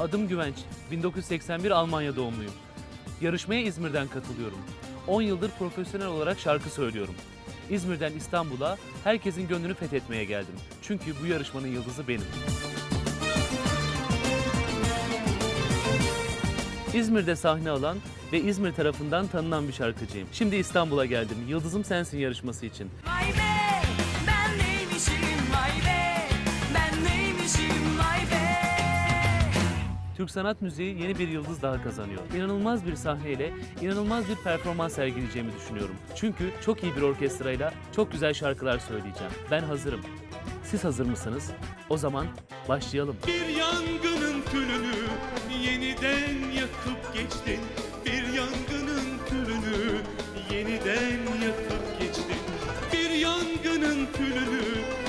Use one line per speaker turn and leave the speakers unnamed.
Adım Güvenç. 1981 Almanya doğumluyum. Yarışmaya İzmir'den katılıyorum. 10 yıldır profesyonel olarak şarkı söylüyorum. İzmir'den İstanbul'a herkesin gönlünü fethetmeye geldim. Çünkü bu yarışmanın yıldızı benim. İzmir'de sahne alan ve İzmir tarafından tanınan bir şarkıcıyım. Şimdi İstanbul'a geldim. Yıldızım Sensin yarışması için.
Vay be
Türk sanat müziği yeni bir yıldız daha kazanıyor. İnanılmaz bir sahneyle inanılmaz bir performans sergileyeceğimi düşünüyorum. Çünkü çok iyi bir orkestrayla çok güzel şarkılar söyleyeceğim. Ben hazırım. Siz hazır mısınız? O zaman başlayalım.
Bir yangının külünü yeniden yakıp geçtin. Bir yangının külünü yeniden yakıp geçtin. Bir yangının külünü